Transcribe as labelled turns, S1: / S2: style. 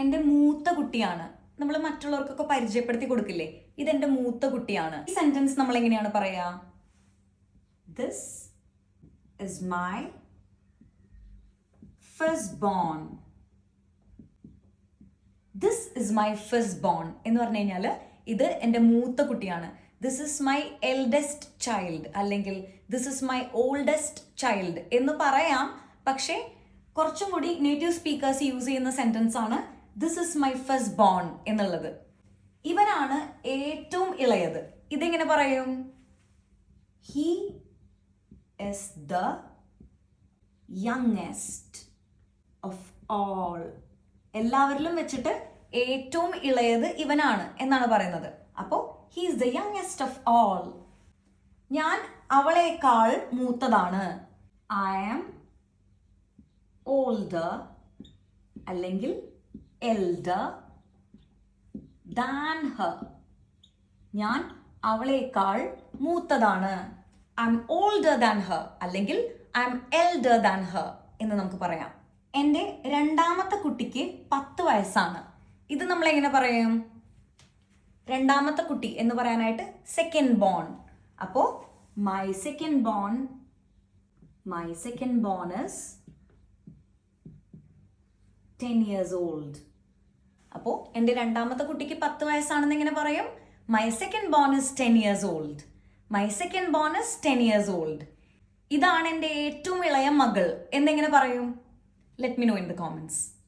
S1: എന്റെ മൂത്ത കുട്ടിയാണ്. നമ്മൾ മറ്റുള്ളവർക്കൊക്കെ പരിചയപ്പെടുത്തി കൊടുക്കില്ലേ? ഇത് ഇതെന്റെ മൂത്ത കുട്ടിയാണ്. ഈ സെന്റൻസ് നമ്മൾ എങ്ങനെയാണ് പറയാ? This is my first born this is my first born എന്ന് പറഞ്ഞു കഴിഞ്ഞാൽ ഇത് എന്റെ മൂത്ത കുട്ടിയാണ്. This is my eldest child അല്ലെങ്കിൽ this is my oldest child എന്ന് പറയാം. പക്ഷേ കുറച്ചും കൂടി നേറ്റീവ് സ്പീക്കേഴ്സ് യൂസ് ചെയ്യുന്ന സെന്റൻസ് ആണ് this is my first born എന്നുള്ളത്. ഇവനാണ് ഏറ്റവും ഇളയത്. ഇതെങ്ങനെ പറയും? He is the youngest of all എല്ലാവരിലും വെച്ചിട്ട് ഏറ്റവും ഇളയത് ഇവനാണ് എന്നാണ് പറയുന്നത്. അപ്പോൾ he is the youngest of all ഞാൻ അവളേക്കാൾ മൂത്തതാണ്. ഐ ആം ഓൾഡർ അല്ലെങ്കിൽ എൽഡർ ദാൻ ഹർ ഞാൻ അവളേക്കാൾ മൂത്തതാണ്. I M older than her അല്ലെങ്കിൽ I M elder than her എന്ന് നമുക്ക് പറയാം. എന്റെ രണ്ടാമത്തെ കുട്ടിക്ക് പത്ത് വയസ്സാണ്. ഇത് നമ്മൾ എങ്ങനെ പറയും? രണ്ടാമത്തെ കുട്ടി എന്ന് പറയാനായിട്ട് സെക്കൻഡ് ബോൺ അപ്പോൾ my second born my second born is ten years old അപ്പോൾ എന്റെ രണ്ടാമത്തെ കുട്ടിക്ക് പത്ത് വയസ്സാണെന്ന് ഇങ്ങനെ പറയും? My second born is ten years old my second born is ten years old ഇതാണ് എന്റെ ഏറ്റവും ഇളയ മകൾ. എന്നെങ്ങനെ പറയും? Let me know in the comments